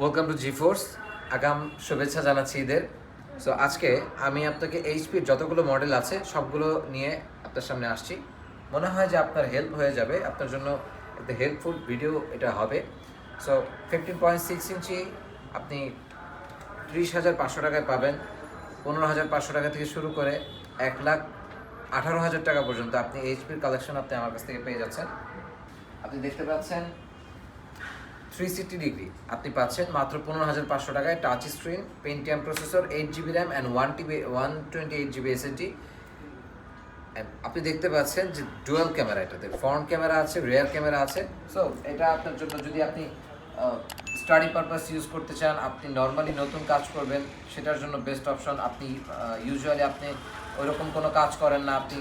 Welcome to G force আগাম শুভেচ্ছা জানাচ্ছি ঈদের। সো আজকে আমি আপনাকে এইচপির যতগুলো মডেল আছে, সবগুলো নিয়ে আপনার সামনে আসছি। মনে হয় যে আপনার হেল্প হয়ে যাবে। আপনার জন্য একটা হেল্পফুল ভিডিও এটা হবে। So fifteen point six inch আপনি ত্রিশ হাজার পাঁচশো টাকায় পাবেন। পনেরো হাজার পাঁচশো টাকা থেকে শুরু করে এক লাখ আঠারো হাজার টাকা পর্যন্ত আপনি এইচপির কালেকশন আপনি আমার কাছ থেকে পেয়ে যাচ্ছেন। আপনি দেখতে পাচ্ছেন থ্রি সিক্সটি ডিগ্রি আপনি পাচ্ছেন মাত্র পনেরো হাজার পাঁচশো টাকায় touch screen Pentium processor eight GB RAM and one TB one twenty eight GB SSD আপনি দেখতে পাচ্ছেন যে ডুয়াল ক্যামেরা এটাতে। ফ্রন্ট ক্যামেরা আছে রিয়ার ক্যামেরা আছে। সো এটা আপনার জন্য যদি আপনি স্টাডি পারপাস ইউজ করতে চান, আপনি নর্মালি নতুন কাজ করবেন, সেটার জন্য বেস্ট অপশন আপনি ইউজুয়ালি আপনি ওইরকম কোনো কাজ করেন না, আপনি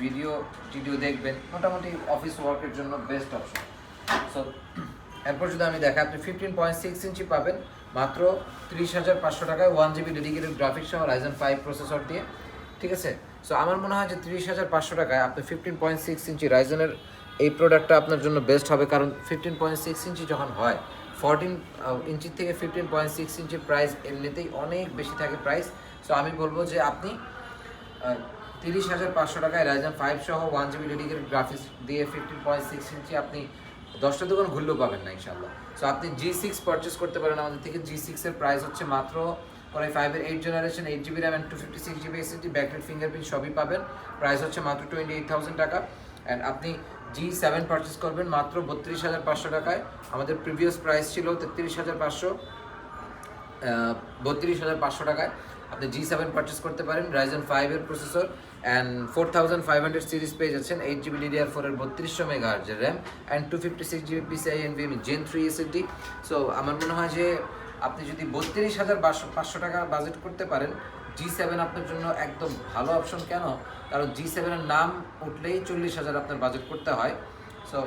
ভিডিও টিডিও দেখবেন। মোটামুটি অফিস ওয়ার্কের জন্য বেস্ট অপশন সো এরপর যদি আমি দেখাই, আপনি ফিফটিন পয়েন্ট সিক্স ইঞ্চি পাবেন। মাত্র ত্রিশ হাজার পাঁচশো টাকায় ওয়ান জিবি ডেডিকেটেড গ্রাফিক্স সহ রাইজেন ফাইভ প্রসেসর দিয়ে। ঠিক আছে? সো আমার মনে হয় যে ত্রিশ হাজার পাঁচশো টাকায় আপনি ফিফটিন পয়েন্ট সিক্স ইঞ্চি রাইজেনের এই প্রোডাক্টটা আপনার জন্য বেস্ট হবে। কারণ ফিফটিন পয়েন্ট সিক্স ইঞ্চি যখন হয় ফোরটিন ইঞ্চির থেকে ফিফটিন পয়েন্ট সিক্স ইঞ্চির প্রাইস এমনিতেই অনেক বেশি থাকে প্রাইস সো আমি বলব যে আপনি তিরিশ হাজার পাঁচশো টাকায় রাইজেন ফাইভ সহ ওয়ান জিবি ডেডিকেটেড গ্রাফিক্স দিয়ে ফিফটিন পয়েন্ট সিক্স ইঞ্চি আপনি দশটা দোকান ঘুরলেও পাবেন না ইনশাল্লাহ সো আপনি জি সিক্স পারচেস করতে পারেন। আমাদের থেকে জি সিক্সের প্রাইস হচ্ছে মাত্র পরে ফাইভের eight generation eight GB RAM and two fifty six GB SSD backlight fingerprint সবই পাবেন। প্রাইস হচ্ছে মাত্র টোয়েন্টি এইট থাউজেন্ড টাকা। অ্যান্ড আপনি জি সেভেন পারচেস করবেন মাত্র বত্রিশ হাজার পাঁচশো টাকায়। আমাদের প্রিভিয়াস প্রাইস ছিল তেত্রিশ হাজার পাঁচশো বত্রিশ হাজার পাঁচশো টাকায়। আপনি জি সেভেন পারচেস করতে পারেন রাইজেন ফাইভের processor and four thousand five hundred series পেয়ে যাচ্ছেন এইট জিবি ডিডিআর ফোরের বত্রিশশো mega হার্জের RAM and two fifty six GB PCIe NVM gen three SSD so আমার মনে হয় যে আপনি যদি বত্রিশ হাজার পাঁচশো টাকা বাজেট করতে পারেন জি সেভেন আপনার জন্য একদম ভালো অপশন কেন? কারণ জি সেভেনের নাম উঠলেই চল্লিশ হাজার আপনার বাজেট করতে হয়। সো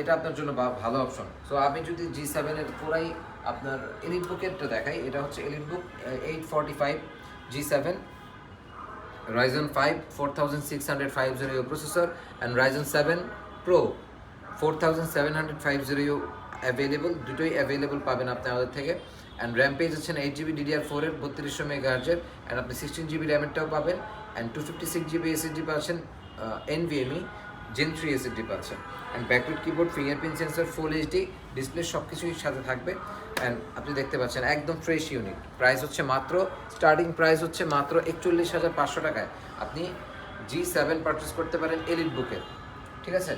এটা আপনার জন্য ভালো অপশন সো আমি যদি জি সেভেনের পুরাই আপনার এলিট বুকেরটা দেখাই, এটা হচ্ছে EliteBook eight forty five G seven Ryzen seven pro four thousand seven hundred five zero available দুটোই অ্যাভেলেবল পাবেন আপনি আমাদের থেকে। অ্যান্ড র্যাম পেয়ে যাচ্ছেন এইট জিবি ডিডিআর ফোরের বত্রিশশো মেগা হার্জের অ্যান্ড আপনি সিক্সটিন জিবি র্যামেরটাও পাবেন। And two fifty six GB SSD পাচ্ছেন এনভিএমই জেন থ্রি এসএসডি পাচ্ছেন and backlit keyboard fingerprint sensor full HD display সব কিছুই সাথে থাকবে। অ্যান্ড আপনি দেখতে পাচ্ছেন, একদম ফ্রেশ ইউনিট প্রাইস হচ্ছে মাত্র স্টার্টিং প্রাইস হচ্ছে মাত্র একচল্লিশ হাজার পাঁচশো টাকায়। আপনি জি সেভেন পারচেস করতে পারেন এলিট বুকের ঠিক আছে?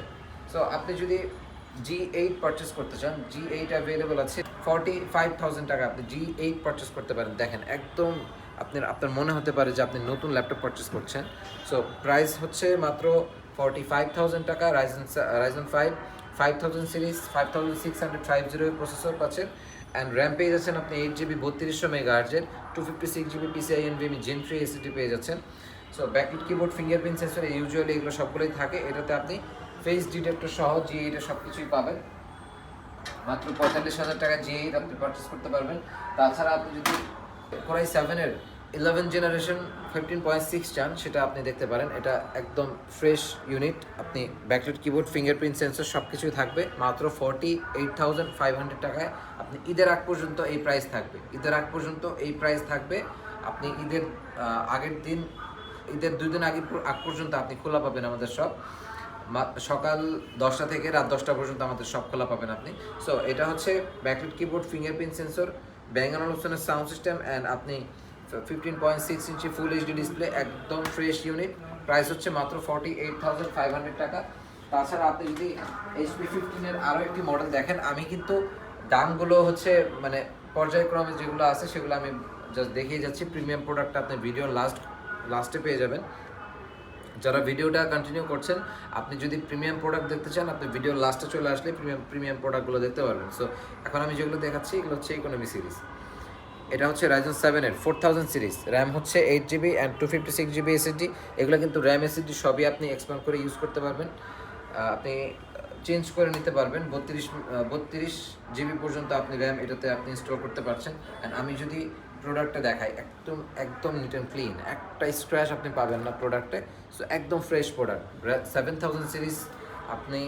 সো আপনি যদি জি এইট পারচেস করতে চান জি এইট অ্যাভেলেবল আছে ফর্টি ফাইভ থাউজেন্ড টাকা আপনি জি এইট পারচেস করতে পারেন। দেখেন, একদম আপনার আপনার মনে হতে পারে যে আপনি নতুন ল্যাপটপ পারচেস করছেন। সো প্রাইস হচ্ছে মাত্র ফর্টি ফাইভ থাউজেন্ড টাকা Ryzen Ryzen five five thousand series five thousand six hundred five zero processor পাচ্ছেন। অ্যান্ড র্যাম পেয়ে যাচ্ছেন আপনি এইট জিবি বত্রিশশো mega আর্জের two fifty six GB PCIe NVMe gen three SSD পেয়ে যাচ্ছেন। So backlit keyboard fingerprint sensor usually এগুলো সবগুলোই থাকে। এটাতে আপনি ফেস ডিটেক্টর সহ জি এইটা সব কিছুই পাবেন। মাত্র পঁয়তাল্লিশ হাজার টাকা জি আপনি পারচেস করতে পারবেন। তাছাড়া আপনি যদি কোরাই সেভেনের eleven generation fifteen point six চান, সেটা আপনি দেখতে পারেন। এটা একদম ফ্রেশ ইউনিট আপনি ব্যাকলিট কিবোর্ড ফিঙ্গারপ্রিন্ট সেন্সর সব কিছুই থাকবে। মাত্র forty eight thousand five hundred টাকায় আপনি ঈদের আগ পর্যন্ত এই প্রাইস থাকবে। ঈদের আগ পর্যন্ত এই প্রাইস থাকবে। আপনি ঈদের আগের দিন, ঈদের দুই দিন আগে আগ পর্যন্ত আপনি খোলা পাবেন আমাদের সব সকাল দশটা থেকে রাত দশটা পর্যন্ত আমাদের সব খোলা পাবেন আপনি। সো এটা হচ্ছে backlit keyboard fingerprint sensor Bang and অপশনের সাউন্ড সিস্টেম অ্যান্ড আপনি fifteen point six inch full HD display একদম ফ্রেশ ইউনিট প্রাইস হচ্ছে মাত্র forty eight thousand five hundred টাকা। তাছাড়া আপনি যদি এইচপি ফিফটিনের আরও একটি মডেল দেখেন, আমি কিন্তু দামগুলো হচ্ছে মানে পর্যায়ক্রমে যেগুলো আছে, সেগুলো আমি জাস্ট দেখিয়ে যাচ্ছি। প্রিমিয়াম প্রোডাক্ট আপনি ভিডিও লাস্ট লাস্টে পেয়ে যাবেন। যারা ভিডিওটা কন্টিনিউ করছেন, আপনি যদি প্রিমিয়াম প্রোডাক্ট দেখতে চান, আপনি ভিডিও লাস্টে চলে আসলে প্রিমিয়াম প্রিমিয়াম প্রোডাক্টগুলো দেখতে পারবেন। সো এখন আমি যেগুলো দেখাচ্ছি, এগুলো হচ্ছে ইকোনমি সিরিজ এটা হচ্ছে রাইজন সেভেনের ফোর থাউজেন্ড সিরিজ র্যাম হচ্ছে eight GB and two fifty six GB SSD এগুলো কিন্তু র্যাম এসএসডি সবই আপনি এক্সপ্যান্ড করে ইউজ করতে পারবেন। আপনি চেঞ্জ করে নিতে পারবেন। বত্রিশ বত্রিশ জিবি পর্যন্ত আপনি র্যাম এটাতে আপনি ইনস্টল করতে পারছেন। অ্যান্ড আমি যদি প্রোডাক্টটা দেখাই, একদম একদম নিট অ্যান্ড ক্লিন একটা স্ক্র্যাচ আপনি পাবেন না প্রোডাক্টে সো একদম fresh product seven thousand series আপনি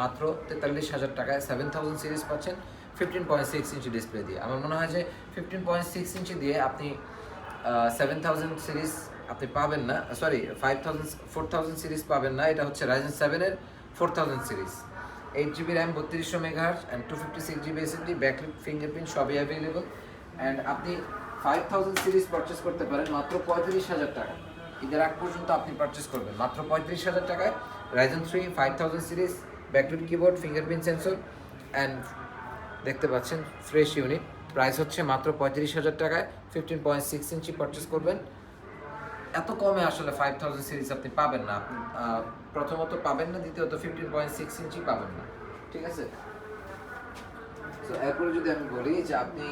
মাত্র তেতাল্লিশ হাজার টাকায় সেভেন থাউজেন্ড সিরিজ পাচ্ছেন। Fifteen point six inch display দিয়ে। আমার মনে হয় যে ফিফটিন পয়েন্ট সিক্স ইঞ্চি দিয়ে আপনি সেভেন থাউজেন্ড সিরিজ আপনি পাবেন না sorry five thousand four thousand series পাবেন না। এটা হচ্ছে রাইজেন সেভেনের four thousand series eight GB RAM বত্রিশশো megahertz and two fifty six GB SSD backlit fingerprint সবই অ্যাভেলেবল অ্যান্ড আপনি ফাইভ থাউজেন্ড সিরিজ পারচেস করতে পারেন মাত্র পঁয়ত্রিশ হাজার টাকা। ঈদের আগ পর্যন্ত আপনি পারচেস করবেন। মাত্র পঁয়ত্রিশ হাজার টাকায় Ryzen three five thousand series backlit keyboard fingerprint sensor and দেখতে পাচ্ছেন ফ্রেশ ইউনিট প্রাইস হচ্ছে মাত্র পঁয়ত্রিশ হাজার টাকায় fifteen point six inch purchase করবেন। এত কমে আসলে ফাইভ থাউজেন্ড সিরিজ আপনি পাবেন না। আপনি প্রথমত পাবেন না, দ্বিতীয়ত ফিফটিন পয়েন্ট সিক্স ইঞ্চি পাবেন না। ঠিক আছে? তো এরপরে যদি আমি বলি যে আপনি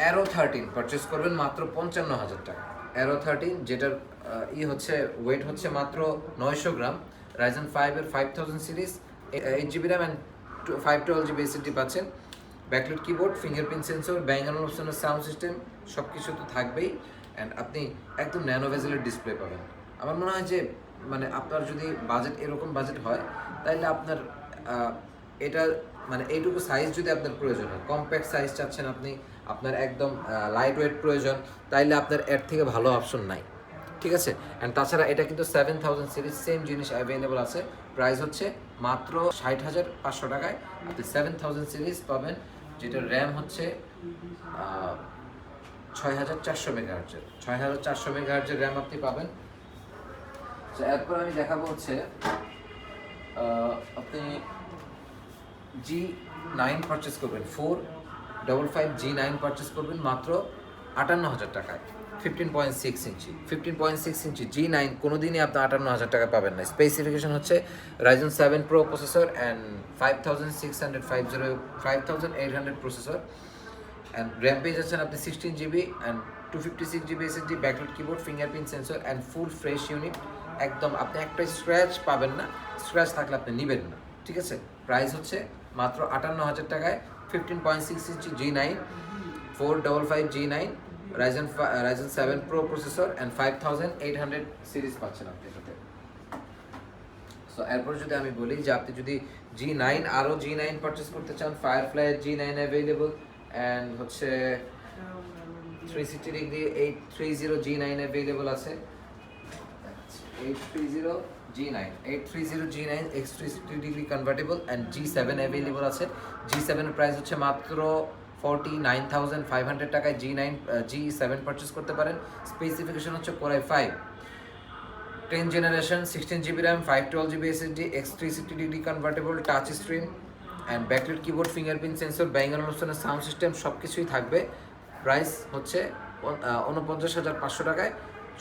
অ্যারো থার্টিন পারচেস করবেন মাত্র পঞ্চান্ন হাজার টাকা। অ্যারো থার্টিন যেটার ই হচ্ছে ওয়েট হচ্ছে মাত্র নয়শো গ্রাম। রাইজেন ফাইভের five thousand series eight GB RAM and five twelve GB SSD পাচ্ছেন। Backlit keyboard fingerprint sensor Bang and অপশনের সাউন্ড সিস্টেম সব কিছু তো থাকবেই। অ্যান্ড আপনি একদম ন্যানো ভেজেলের ডিসপ্লে পাবেন। আমার মনে হয় যে মানে আপনার যদি বাজেট এরকম বাজেট হয় তাহলে আপনার এটা মানে এইটুকু সাইজ যদি আপনার প্রয়োজন হয় কম্প্যাক্ট সাইজ চাচ্ছেন আপনি, আপনার একদম লাইট ওয়েট প্রয়োজন, তাইলে আপনার এর থেকে ভালো অপশন নাই। ঠিক আছে? অ্যান্ড তাছাড়া এটা কিন্তু সেভেন থাউজেন্ড সিরিজ সেম জিনিস অ্যাভেলেবল আছে। প্রাইস হচ্ছে মাত্র ষাট হাজার পাঁচশো টাকায়। আপনি সেভেন থাউজেন্ড সিরিজ পাবেন যেটার র্যাম হচ্ছে ছয় হাজার চারশো মেগাহার্জের ছয় হাজার চারশো মেগাহার্জের র্যাম আপনি পাবেন। এরপর আমি দেখাবো হচ্ছে আপনি জি নাইন পারচেস করবেন four double five G nine purchase করবেন মাত্র আটান্ন হাজার টাকায়। Fifteen point six inch fifteen point six inch G nine কোনো দিনই আপনি আটান্ন হাজার টাকা পাবেন না। স্পেসিফিকেশন হচ্ছে Ryzen seven pro processor and five thousand six hundred five zero five thousand eight hundred processor and RAM পেয়ে যাচ্ছেন আপনি sixteen GB and two fifty six GB SSD backlit keyboard fingerprint sensor and full fresh unit একদম আপনি একটা scratch পাবেন না scratch থাকলে আপনি নেবেন না। ঠিক আছে? প্রাইস হচ্ছে মাত্র আটান্ন হাজার টাকায় fifteen point six inch G nine four double five G nine Ryzen Ryzen seven pro processor and five thousand eight hundred series পাচ্ছেন আপনি এটাতে। সো এরপর যদি আমি বলি যে আপনি যদি জি নাইন আরও জি নাইন পারচেস করতে চান Firefly G nine available and হচ্ছে three sixty degree eight three zero G nine available আছে। Eight three zero G nine eight three zero G nine X three sixty degree convertible and G seven available আছে। G সেভেনের price হচ্ছে মাত্র forty nine thousand five hundred টাকায় G nine G seven purchase করতে পারেন। Specification হচ্ছে core i five ten generation sixteen GB RAM five twelve GB SSD X three sixty degree convertible touch screen and backlit keyboard fingerprint sensor Bang and অনুষ্ঠানের sound system সব কিছুই থাকবে। Price হচ্ছে উনপঞ্চাশ হাজার পাঁচশো টাকায়।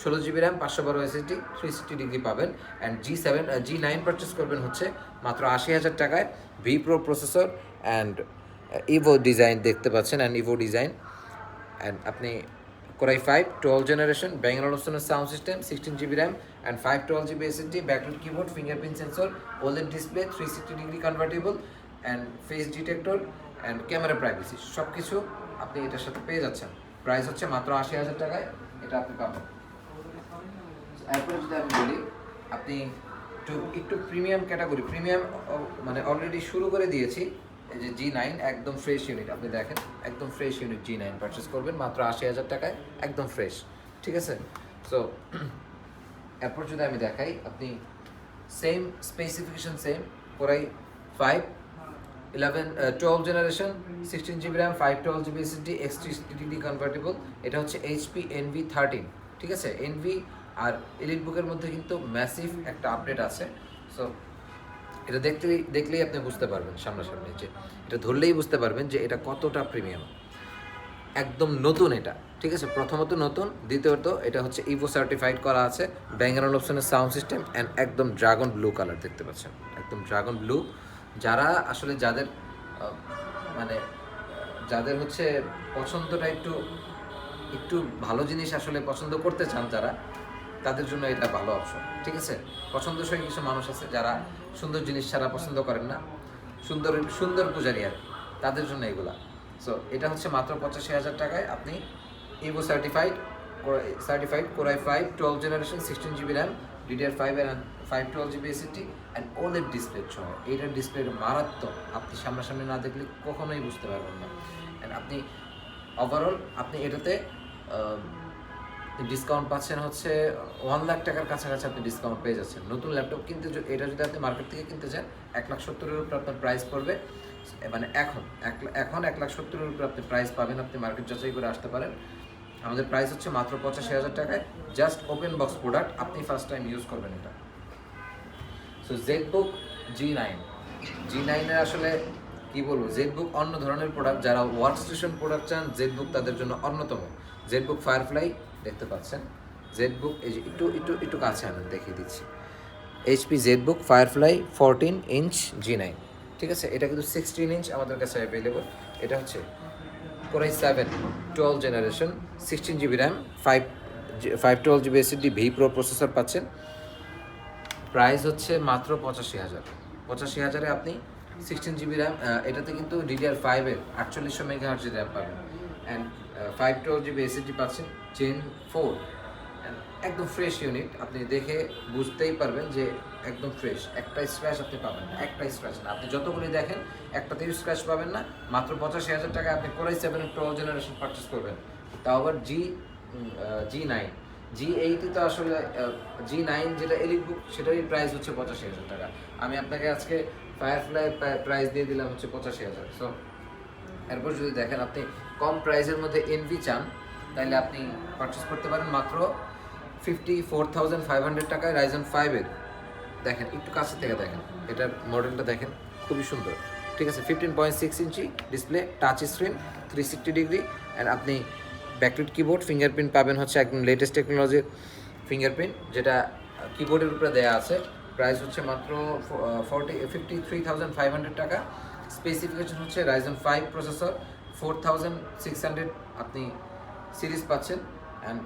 ষোলো জিবি র্যাম পাঁচশো বারো এসএসডি থ্রি সিক্সটি ডিগ্রি পাবেন। And G seven G nine purchase করবেন হচ্ছে মাত্র আশি হাজার টাকায়। V pro processor and Evo design দেখতে পাচ্ছেন অ্যান্ড ইভো ডিজাইন অ্যান্ড আপনি core i five twelve generation Bang and অপশনের sound system sixteen GB RAM and five twelve GB SSD backlit keyboard fingerprint sensor OLED display three sixty degree convertible and face detector and camera privacy সব কিছু আপনি এটার সাথে পেয়ে যাচ্ছেন। Price হচ্ছে মাত্র আশি হাজার টাকায়। এটা আপনি পাবেন। এরপরে যদি আমি বলি, আপনি একটু একটু প্রিমিয়াম ক্যাটাগরি প্রিমিয়াম মানে অলরেডি শুরু করে দিয়েছি। এই যে জি নাইন একদম ফ্রেশ ইউনিট আপনি দেখেন, একদম fresh unit G nine purchase করবেন, মাত্র আশি হাজার টাকায়, একদম ফ্রেশ ঠিক আছে? সো এরপর যদি আমি দেখাই, আপনি same specification same core i five eleven twelve generation sixteen GB RAM five twelve GB SSD x three degree convertible এটা হচ্ছে এইচপি এনভি থার্টিন ঠিক আছে? এনভি আর এলিট বুকের মধ্যে কিন্তু ম্যাসিভ একটা আপডেট আছে। সো এটা দেখতেই, দেখলেই আপনি বুঝতে পারবেন সামনাসামনি যে এটা ধরলেই বুঝতে পারবেন যে এটা কতটা প্রিমিয়াম একদম নতুন এটা, ঠিক আছে? প্রথমত নতুন, দ্বিতীয়ত এটা হচ্ছে ইভো সার্টিফাইড করা আছে ব্যাঙ্গানোর অপশনের সাউন্ড সিস্টেম অ্যান্ড একদম ড্রাগন ব্লু কালার দেখতে পাচ্ছেন। একদম ড্রাগন ব্লু যারা আসলে যাদের মানে যাদের হচ্ছে পছন্দটা একটু একটু ভালো জিনিস আসলে পছন্দ করতে চান যারা, তাদের জন্য এটা ভালো অপশন ঠিক আছে? পছন্দসই কিছু মানুষ আছে যারা সুন্দর জিনিস ছাড়া পছন্দ করেন না। সুন্দর সুন্দর পূজারি আর। তাদের জন্য এগুলা। সো এটা হচ্ছে মাত্র পঁচাশি হাজার টাকায় আপনি Evo certified certified core i five twelve generation sixteen GB RAM DDR five and five twelve GB SSD and OLED display সহ। এইটার ডিসপ্লেটা মারাত্মক। আপনি সামনাসামনি না দেখলে কখনোই বুঝতে পারবেন না। অ্যান্ড আপনি ওভারঅল আপনি এটাতে ডিসকাউন্ট পাচ্ছেন হচ্ছে ওয়ান লাখ টাকার কাছাকাছি আপনি ডিসকাউন্ট পেয়ে যাচ্ছেন। নতুন ল্যাপটপ কিনতে এটা যদি আপনি মার্কেট থেকে কিনতে চান, এক লাখ সত্তরের উপরে আপনার প্রাইস পড়বে। মানে এখন, এক এখন এক লাখ সত্তরের উপরে আপনি প্রাইস পাবেন, আপনি মার্কেট যাচাই করে আসতে পারেন। আমাদের প্রাইস হচ্ছে মাত্র পঁচাশি হাজার টাকায়। জাস্ট ওপেন বক্স প্রোডাক্ট আপনি ফার্স্ট টাইম ইউজ করবেন এটা। So ZBook G nine G নাইনের আসলে কি বলব জেড বুক অন্য ধরনের প্রোডাক্ট যারা ওয়ার্ক স্টেশন প্রোডাক্ট চান জেড বুক তাদের জন্য অন্যতম। জেড বুক ফায়ারফ্লাই দেখতে পাচ্ছেন। জেড বুক এই যে একটু একটু একটু কাছে আমি দেখিয়ে দিচ্ছি। HP ZBook Firefly fourteen inch G nine ঠিক আছে? এটা কিন্তু সিক্সটিন ইঞ্চ আমাদের কাছে অ্যাভেলেবল এটা হচ্ছে core i seven twelve generation sixteen GB RAM five five twelve GB SSD vPro processor পাচ্ছেন। প্রাইস হচ্ছে মাত্র পঁচাশি হাজার। পঁচাশি হাজারে আপনি সিক্সটিন জিবি র্যাম এটাতে কিন্তু ডিডিআর ফাইভের আটচল্লিশশো মেগা হার্জের র্যাম পাবেন। And five twelve GB SSD পাচ্ছেন জেন ফোর একদম ফ্রেশ ইউনিট আপনি দেখে বুঝতেই পারবেন যে একদম ফ্রেশ একটা স্ক্র্যাচ আপনি পাবেন না একটা স্ক্র্যাচ না। আপনি যতগুলি দেখেন, একটাতেও স্ক্র্যাচ পাবেন না, মাত্র পঁচাশি হাজার টাকা আপনি core i seven twelve generation purchase করবেন। তাও আবার জি জি নাইন জি এইটই তো আসলে জি নাইন যেটা এলিট বুক সেটারই প্রাইস হচ্ছে পঁচাশি হাজার টাকা। আমি আপনাকে আজকে ফায়ারফ্লাই প্রাইস দিয়ে দিলাম হচ্ছে পঁচাশি হাজার। সো এরপর যদি দেখেন আপনি কম প্রাইসের মধ্যে এনভি চান, তাহলে আপনি পারচেস করতে পারেন মাত্র fifty four thousand five hundred টাকায় রাইজন ফাইভের দেখেন, একটু কাছে থেকে দেখেন, এটার মডেলটা দেখেন, খুবই সুন্দর। ঠিক আছে fifteen point six inch display touch screen three sixty degree and আপনি ব্যাকলিট কিবোর্ড ফিঙ্গারপ্রিন্ট পাবেন হচ্ছে একদম লেটেস্ট টেকনোলজির ফিঙ্গারপ্রিন্ট যেটা কিবোর্ডের উপরে দেওয়া আছে। প্রাইস হচ্ছে মাত্র forty fifty three thousand five hundred টাকা। স্পেসিফিকেশন হচ্ছে Ryzen five processor four thousand six hundred আপনি সিরিজ পাচ্ছেন অ্যান্ড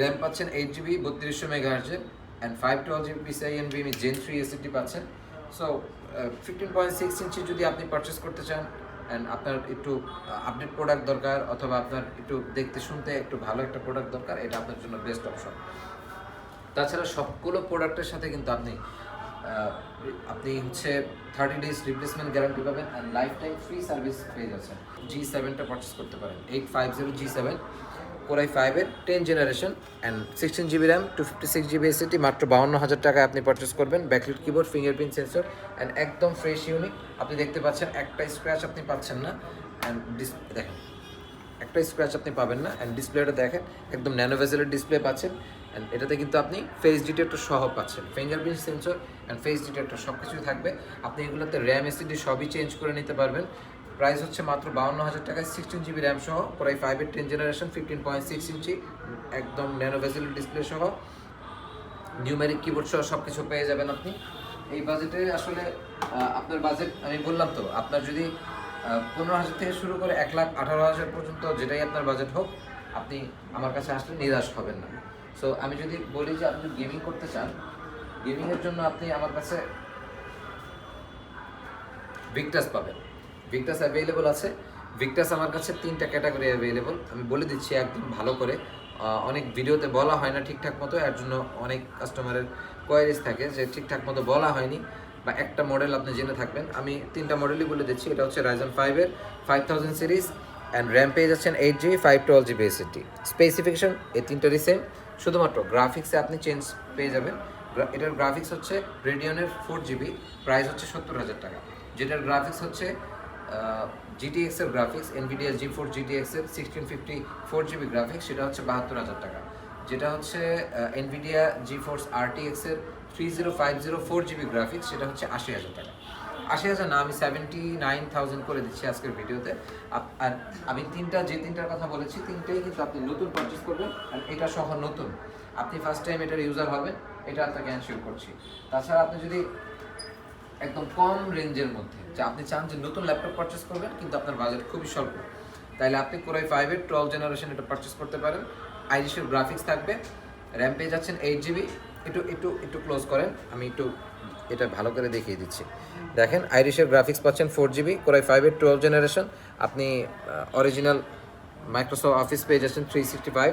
র্যাম পাচ্ছেন এইট জিবি বত্রিশশো mega হার্জের and five twelve GB PCI N বিএমি জেন থ্রি এসিডি পাচ্ছেন। So fifteen point six inch যদি আপনি পারচেস করতে চান অ্যান্ড আপনার একটু আপডেট প্রোডাক্ট দরকার, অথবা আপনার একটু দেখতে শুনতে একটু ভালো একটা প্রোডাক্ট দরকার, এটা আপনার জন্য বেস্ট অপশন তাছাড়া সবগুলো প্রোডাক্টের সাথে কিন্তু আপনি আপনি হচ্ছে থার্টি ডেজ রিপ্লেসমেন্ট গ্যারান্টি পাবেন and life time free service পেয়ে যাচ্ছেন। জি সেভেনটা পারচেস করতে পারেন। Eight five zero G seven core i ফাইভের ten generation and sixteen GB RAM two fifty six GB SSD মাত্র বাউন্ন হাজার টাকায় আপনি পারচেস করবেন। Backlit keyboard fingerprint sensor and একদম ফ্রেশ ইউনিক আপনি দেখতে পাচ্ছেন একটা স্ক্র্যাচ আপনি পাচ্ছেন না অ্যান্ড ডিস দেখেন, একটা স্ক্র্যাচ আপনি পাবেন না অ্যান্ড ডিসপ্লেটা দেখেন, একদম ন্যানো ভেজেলের ডিসপ্লে পাচ্ছেন। অ্যান্ড এটাতে কিন্তু আপনি ফেস ডিটেক্টর সহ পাচ্ছেন। Fingerprint sensor and face detector সব কিছুই থাকবে। আপনি এগুলোতে র্যাম এসিডি সবই চেঞ্জ করে নিতে পারবেন। প্রাইস হচ্ছে মাত্র বাউন্ন হাজার টাকায় সিক্সটিন জিবি র্যাম সহ প্রায় ফাইভের ten generation fifteen point six inch একদম ন্যানো ভেজেলের ডিসপ্লে সহ। নিউমেরিক কিবোর্ড সহ সব কিছু পেয়ে যাবেন আপনি। এই বাজেটে আসলে আপনার বাজেট আমি বললাম তো, আপনার যদি পনেরো হাজার থেকে শুরু করে এক লাখ আঠারো হাজার পর্যন্ত যেটাই আপনার বাজেট হোক, আপনি আমার কাছে আসলে নিরাশ হবেন না। সো আমি যদি বলি যে আপনি গেমিং করতে চান গেমিংয়ের জন্য আপনি আমার কাছে ভিক্টাস পাবেন। ভিক্টাস অ্যাভেলেবল আছে। ভিক্টাস আমার কাছে তিনটা ক্যাটাগরি অ্যাভেলেবল আমি বলে দিচ্ছি, একদম ভালো করে। অনেক ভিডিওতে বলা হয় না ঠিকঠাক মতো, এর জন্য অনেক কাস্টমারের কোয়ারিজ থাকে যে ঠিকঠাক মতো বলা হয়নি বা একটা মডেল আপনি জেনে থাকবেন। আমি তিনটা মডেলই বলে দিচ্ছি, এটা হচ্ছে রাইজন ফাইভের five thousand series and RAM পেয়ে যাচ্ছেন eight GB five twelve GB SSD specification এই তিনটারই সেম শুধুমাত্র গ্রাফিক্সে আপনি চেঞ্জ পেয়ে যাবেন। এটার গ্রাফিক্স হচ্ছে রেডিয়নের ফোর জিবি প্রাইস হচ্ছে সত্তর হাজার টাকা। যেটার গ্রাফিক্স হচ্ছে জিটিএক্স এর graphics Nvidia GeForce GTX এর sixteen fifty four GB graphics সেটা হচ্ছে বাহাত্তর হাজার টাকা। যেটা হচ্ছে এনভিডিয়া জি ফোর্স আরটিএক্স এর three zero five zero four GB graphics সেটা হচ্ছে আশি হাজার টাকা। আশি হাজার না, আমি সেভেন্টি নাইন থাউজেন্ড করে দিচ্ছি আজকের ভিডিওতে। আর আমি তিনটা, যে তিনটার কথা বলেছি, তিনটেই কিন্তু আপনি নতুন পারচেস করবেন, আর এটা সহ নতুন। আপনি ফার্স্ট টাইম এটার ইউজার হবেন, এটা আপনাকে এনশিওর করছি। তাছাড়া আপনি যদি একদম কম রেঞ্জের মধ্যে, যে আপনি চান যে নতুন ল্যাপটপ পারচেস করবেন, কিন্তু আপনার বাজেট খুবই স্বল্প। তাইলে আপনি কোরাই ফাইভের টুয়েলভ জেনারেশন এটা পারচেস করতে পারেন। আইরিশের গ্রাফিক্স থাকবে র্যাম পেয়ে যাচ্ছেন এইট জিবি একটু একটু একটু ক্লোজ করেন, আমি একটু এটা ভালো করে দেখিয়ে দিচ্ছি। দেখেন আইরিশের গ্রাফিক্স পাচ্ছেন ফোর জিবি কোরাই ফাইভের টুয়েলভ জেনারেশন আপনি অরিজিনাল মাইক্রোসফট অফিস পেয়ে যাচ্ছেন three sixty five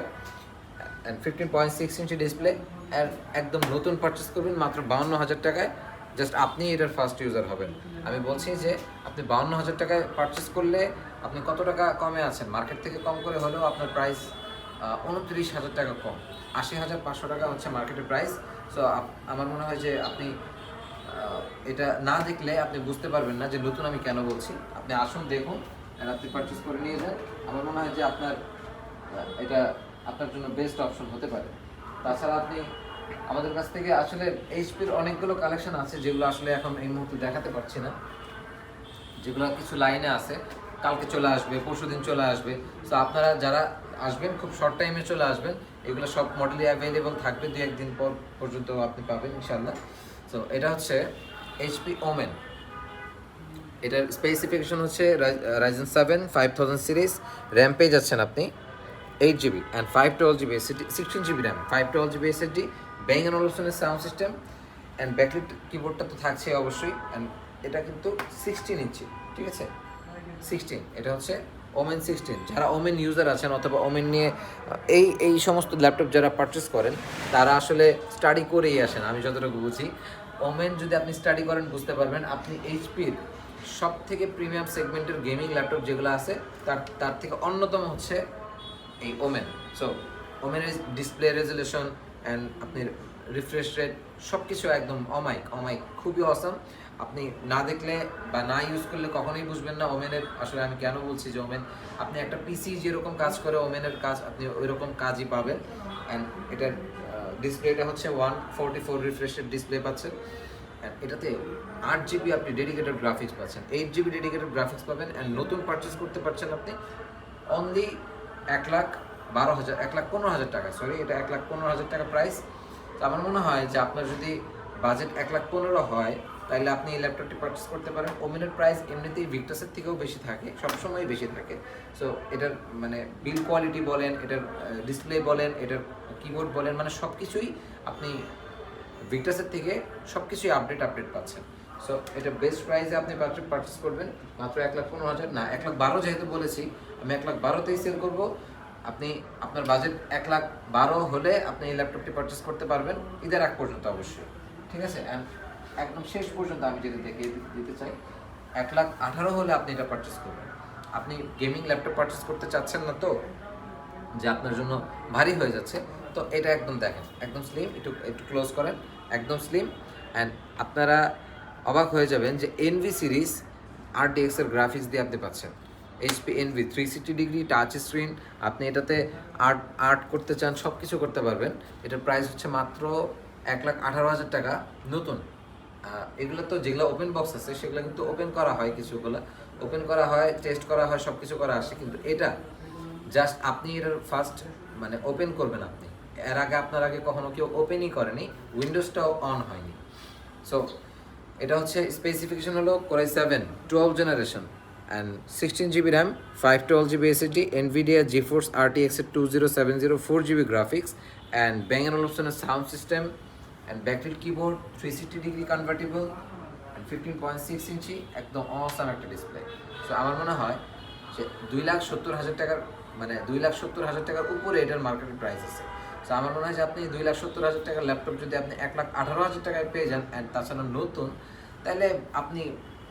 and fifteen point six inch display একদম নতুন পারচেস করবেন মাত্র বাউন্ন হাজার টাকায়। জাস্ট আপনি এটার ফার্স্ট ইউজার হবেন। আমি বলছি যে, আপনি বাউন্ন হাজার টাকায় পারচেস করলে আপনি কত টাকা কমে আছেন? মার্কেট থেকে কম করে হলেও আপনার প্রাইস উনত্রিশ হাজার টাকা কম। আশি হাজার পাঁচশো টাকা হচ্ছে মার্কেটের প্রাইস সো আমার মনে হয় যে আপনি এটা না দেখলে আপনি বুঝতে পারবেন না যে নতুন আমি কেন বলছি। আপনি আসুন, দেখুন আপনি পারচেস করে নিয়ে যান। আমার মনে হয় যে আপনার এটা আপনার জন্য বেস্ট অপশন হতে পারে। তাছাড়া আপনি আমাদের কাছ থেকে আসলে এইচপির অনেকগুলো কালেকশন আছে যেগুলো আসলে এখন এই মুহূর্তে দেখাতে পারছি না। যেগুলো কিছু লাইনে আছে। কালকে চলে আসবে পরশু দিন চলে আসবে। তো আপনারা যারা আসবেন, খুব শর্ট টাইমে চলে আসবেন, এগুলো সব মডেলই অ্যাভেলেবল থাকবে। দু একদিন পর পর্যন্ত আপনি পাবেন ইনশাল্লাহ তো এটা হচ্ছে এইচপি ওমেন এটার স্পেসিফিকেশন হচ্ছে Ryzen seven five thousand series RAM পেয়ে যাচ্ছেন আপনি eight GB and five twelve GB SSD sixteen GB RAM five twelve GB SSD Bang and অলসনের sound system and backlit কিবোর্ডটা তো থাকছে অবশ্যই অ্যান্ড এটা কিন্তু সিক্সটিন ইঞ্চি ঠিক আছে? সিক্সটিন এটা হচ্ছে ওমেন সিক্সটিন যারা ওমেন ইউজার আছেন অথবা ওমেন নিয়ে এই এই সমস্ত ল্যাপটপ যারা পারচেস করেন, তারা আসলে স্টাডি করেই আসেন, আমি যতটুকু বুঝি। ওমেন যদি আপনি স্টাডি করেন, বুঝতে পারবেন, আপনি এইচপির সব থেকে প্রিমিয়াম সেগমেন্টের গেমিং ল্যাপটপ যেগুলো আছে, তার তার থেকে অন্যতম হচ্ছে এই ওমেন। সো ওমেনের ডিসপ্লে রেজলিউশন অ্যান্ড আপনি রিফ্রেশ রেট সব কিছু একদম অমাইক অমাইক খুবই অসম আপনি না দেখলে বা না ইউজ করলে কখনোই বুঝবেন না ওমেনের, আসলে আমি কেন বলছি যে ওমেন? আপনি একটা পিসি যেরকম কাজ করে, ওমেনের কাজ আপনি ওই রকম কাজই পাবেন। অ্যান্ড এটার ডিসপ্লেটা হচ্ছে ওয়ান ফোরটি ফোর রিফ্রেশের ডিসপ্লে পাচ্ছেন এটাতে আট জিবি আপনি ডেডিকেটেড গ্রাফিক্স পাচ্ছেন। এইট জিবি ডেডিকেটেড গ্রাফিক্স পাবেন অ্যান্ড নতুন পারচেস করতে পারছেন আপনি অনলি এক লাখ বারো হাজার, এক লাখ পনেরো হাজার টাকা সরি এটা এক লাখ পনেরো হাজার টাকা প্রাইস তো আমার মনে হয় যে আপনার যদি বাজেট এক লাখ পনেরো হয় তাহলে আপনি এই ল্যাপটপটি পারচেস করতে পারেন। ওমিনের প্রাইস এমনিতেই ভিক্টাসের থেকেও বেশি থাকে সবসময় বেশি থাকে। সো এটার মানে বিল কোয়ালিটি বলেন, এটার ডিসপ্লে বলেন, এটার কিবোর্ড বলেন মানে সব কিছুই আপনি ভিক্টাসের থেকে সব কিছুই আপডেট আপডেট পাচ্ছেন। সো এটা বেস্ট প্রাইসে আপনি পারচেস করবেন, মাত্র এক লাখ পনেরো হাজার, না, এক লাখ বারো যেহেতু বলেছি, আমি এক লাখ বারোতেই সেল করব। আপনি, আপনার বাজেট এক লাখ বারো হলে আপনি এই ল্যাপটপটি পারচেস করতে পারবেন, ঈদের আগ পর্যন্ত অবশ্যই। ঠিক আছে? একদম শেষ পর্যন্ত আমি যদি দেখে দিতে চাই, এক লাখ আঠারো হলে আপনি এটা পারচেস করবেন। আপনি গেমিং ল্যাপটপ পারচেস করতে চাচ্ছেন না তো যে আপনার জন্য ভারী হয়ে যাচ্ছে। তো এটা একদম দেখেন, একদম স্লিম একটু একটু ক্লোজ করেন, একদম স্লিম অ্যান্ড আপনারা অবাক হয়ে যাবেন যে এনভি সিরিজ আর এর গ্রাফিক্স দিয়ে আপনি পাচ্ছেন। HP Envy three sixty degree touch screen আপনি এটাতে আর্ট আর্ট করতে চান সব কিছু করতে পারবেন। এটার প্রাইস হচ্ছে মাত্র এক লাখ আঠারো হাজার টাকা, নতুন। এগুলো তো যেগুলো ওপেন বক্স আছে, সেগুলো কিন্তু ওপেন করা হয় কিছুগুলো। ওপেন করা হয় টেস্ট করা হয় সব কিছু করা আসে, কিন্তু এটা জাস্ট আপনি এটার ফার্স্ট মানে ওপেন করবেন আপনি। এর আগে আপনার আগে কখনো কেউ ওপেনই করেনি উইন্ডোজটাও অন হয়নি। সো এটা হচ্ছে স্পেসিফিকেশন হলো core i seven twelve generation and sixteen GB RAM five twelve GB SSD Nvidia GeForce RTX এর two zero seven zero four GB graphics and ব্যাঙ্গান অপশনের sound system and backlit keyboard three sixty degree convertible and fifteen point six inch একদম awesome একটা display so আমার মনে হয় যে দুই লাখ সত্তর হাজার টাকার মানে দুই লাখ সত্তর হাজার টাকার উপরে এটার মার্কেট প্রাইস আছে। তো আমার মনে হয় যে আপনি দুই লাখ সত্তর হাজার টাকার ল্যাপটপ যদি আপনি এক লাখ আঠারো হাজার টাকায় পেয়ে যান অ্যান্ড তাছাড়া নতুন, তাহলে আপনি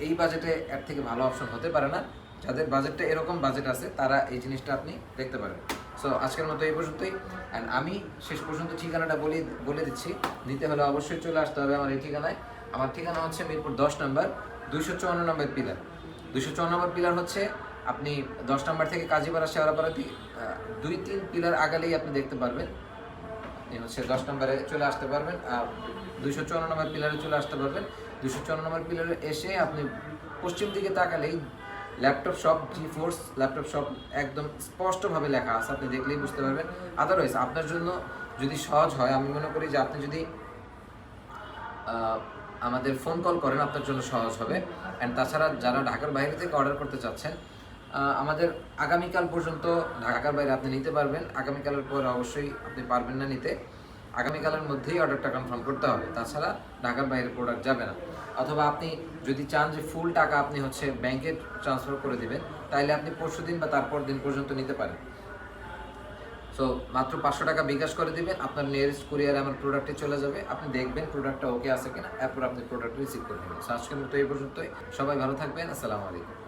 এই বাজেটে এর থেকে ভালো অপশন হতে পারে না। যাদের বাজেটটা এরকম বাজেট আছে, তারা এই জিনিসটা আপনি দেখতে পারেন। সো আজকের মতো এই পর্যন্তই। অ্যান্ড আমি শেষ পর্যন্ত ঠিকানাটা বলি, বলে দিচ্ছি। নিতে হলে অবশ্যই চলে আসতে হবে আমার এই ঠিকানায়। আমার ঠিকানা হচ্ছে মিরপুর দশ নম্বর, দুইশো চুয়ান্ন নম্বর পিলার। দুইশো চুয়ান্ন নম্বর পিলার হচ্ছে আপনি দশ নম্বর থেকে কাজীপাড়া, শেওড়াপাড়া দুই, তিন পিলার আগালেই আপনি দেখতে পারবেন। হচ্ছে দশ নম্বরে চলে আসতে পারবেন দুইশো চুয়ান্ন নম্বর পিলারে চলে আসতে পারবেন। দুইশো চুয়ান্ন নম্বর পিলারে এসে আপনি পশ্চিম দিকে তাকালেই laptop shop GeForce laptop shop একদম স্পষ্টভাবে লেখা আছে, আপনি দেখলেই বুঝতে পারবেন। আদারওয়াইজ আপনার জন্য যদি সহজ হয়, আমি মনে করি যে আপনি যদি আমাদের ফোন কল করেন, আপনার জন্য সহজ হবে। অ্যান্ড তাছাড়া যারা ঢাকার বাইরে থেকে অর্ডার করতে চাচ্ছেন আমাদের আগামীকাল পর্যন্ত ঢাকার বাইরে আপনি নিতে পারবেন। আগামীকালের পর অবশ্যই আপনি পারবেন না নিতে। আগামীকালের মধ্যেই অর্ডারটা কনফার্ম করতে হবে। তাছাড়া ঢাকার বাইরে প্রোডাক্ট যাবে না। অথবা আপনি যদি চান যে ফুল টাকা আপনি হচ্ছে ব্যাংকে ট্রান্সফার করে দিবেন তাহলে আপনি পরশু দিন বা তারপর দিন পর্যন্ত নিতে পারেন। সো মাত্র পাঁচশো টাকা বিকাশ করে দিবেন। আপনার নিয়ারেস্ট কুরিয়ারে আমার প্রোডাক্টে চলে যাবে। আপনি দেখবেন প্রোডাক্টটা ওকে আছে কিনা, এরপর আপনি প্রোডাক্ট রিসিভ করে নেবেন। সো আজকের মতো এই পর্যন্তই। সবাই ভালো থাকবেন। আসসালামু আলাইকুম।